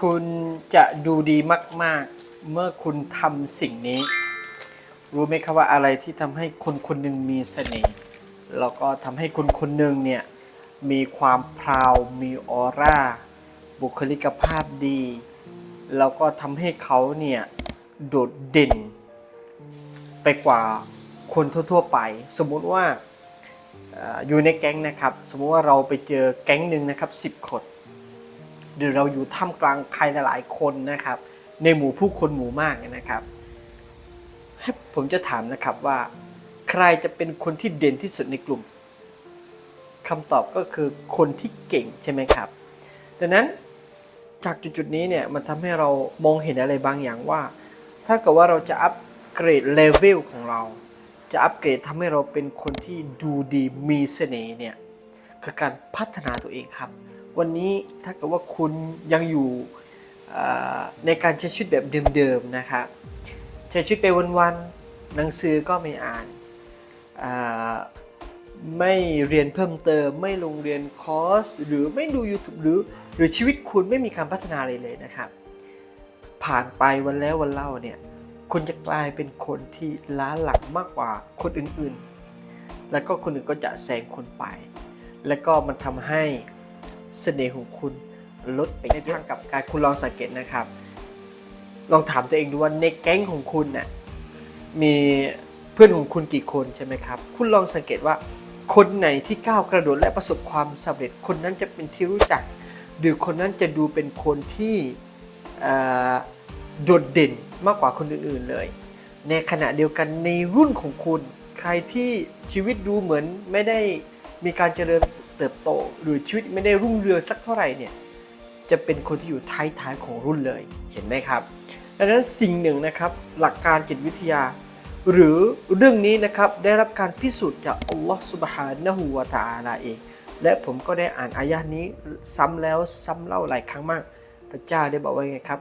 คุณจะดูดีมาก ๆ เมื่อคุณทำสิ่งนี้ รู้ไหมครับว่าอะไรที่ทำให้คนคนหนึ่งมีเสน่ห์แล้วก็ทำให้คนคนหนึ่งเนี่ยมีความพราวมีออร่า บุคลิกภาพดี แล้วก็ทำให้เขาเนี่ยโดดเด่น ไปกว่าคนทั่ว ๆ ไป สมมุติว่าเอ่ออยู่ในแก๊งนะครับ สมมุติว่าเราไปเจอแก๊งหนึ่งนะครับ10คน หรือเราอยู่ท่ามกลางใครหลายๆคนนะครับ ในหมู่ผู้คนหมู่มากเนี่ยนะครับ ให้ผมจะถามนะครับว่า ใครจะเป็นคนที่เด่นที่สุดในกลุ่มคำตอบก็คือคนที่เก่งใช่ไหมครับ ดังนั้นจากจุดๆนี้เนี่ยมันทำให้เรามองเห็นอะไรบางอย่างว่า ถ้าเกิดว่าเราจะอัปเกรดเลเวลของเรา จะอัปเกรดทำให้เราเป็นคนที่ดูดีมีเสน่ห์เนี่ยคือการพัฒนาตัวเองครับ วันนี้ถ้าเกิดว่าคุณยังอยู่ในการใช้ชีวิตแบบเดิมๆนะครับใช้ชีวิตไปวันๆหนังสือก็ไม่อ่านไม่เรียนเพิ่มเติม ไม่ลงเรียนคอร์สหรือไม่ดู YouTube หรือ หรือชีวิตคุณไม่มีการพัฒนาเลยเลยนะครับ ผ่านไปวันแล้ววันเล่าเนี่ยคุณจะกลายเป็นคนที่ล้าหลังมากกว่าคนอื่นๆ แล้วก็คนอื่นก็จะแซงคุณไป แล้วก็มันทำให้ เสน่ห์ของคุณลดไปในทางกับการคุณลองสังเกตนะครับ ลองถามตัวเองดูว่าในแก๊งของคุณน่ะมีเพื่อนของคุณกี่คนใช่ไหมครับ คุณลองสังเกตว่าคนไหนที่ก้าวกระโดดและประสบความสำเร็จ คนนั้นจะเป็นที่รู้จัก หรือคนนั้นจะดูเป็นคนที่โดดเด่นมากกว่าคนอื่นๆเลย ในขณะเดียวกันในรุ่นของคุณ ใครที่ชีวิตดูเหมือนไม่ได้มีการเจริญ เติบโต หรือชีวิตไม่ได้รุ่งเรืองสักเท่าไหร่เนี่ยจะเป็นคนที่อยู่ท้ายๆของรุ่นเลยเห็นไหมครับ ดังนั้นสิ่งหนึ่งนะครับหลักการจิตวิทยา หรือเรื่องนี้นะครับได้รับการพิสูจน์จากอัลลอฮฺสุบฮานะฮูวะตะอาลาเองและผมก็ได้อ่านอายะห์นี้ซ้ำแล้วซ้ำเล่าหลายครั้งมาก พระเจ้าได้บอกว่าไงครับ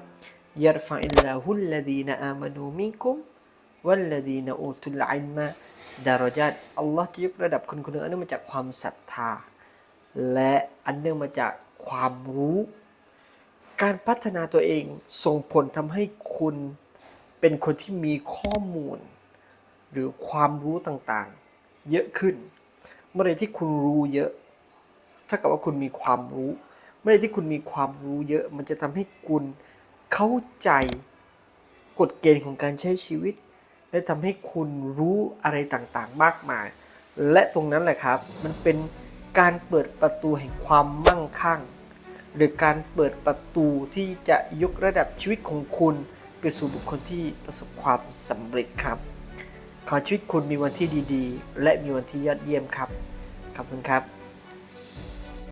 ยัรฟะอิลลาฮุลลดีนอามานูมินกุมวัลลดีนอูตุลอิลมะดารจัดอัลลอฮ์จะยกระดับคนคนหนึ่งอันนื่องมาจากความศรัทธา และอันเนื่องมาจากความรู้ การพัฒนาตัวเองส่งผลทำให้คุณเป็นคนที่มีข้อมูล หรือความรู้ต่างๆ เยอะขึ้น เมื่อไรที่คุณรู้เยอะถ้ากับว่าคุณมีความรู้ เมื่อไรที่คุณมีความรู้เยอะ มันจะทำให้คุณเข้าใจกฎเกณฑ์ของการใช้ชีวิต และทำให้คุณรู้อะไรต่างๆ มากมาย และตรงนั้นแหละครับ มันเป็น การเปิดประตูแห่งความมั่งคั่ง หรือการเปิดประตูที่จะยกระดับชีวิตของคุณไปสู่บุคคลที่ประสบความสำเร็จครับ ขอชีวิตคุณมีวันที่ดีๆ และมีวันที่ยอดเยี่ยมครับ ขอบคุณครับ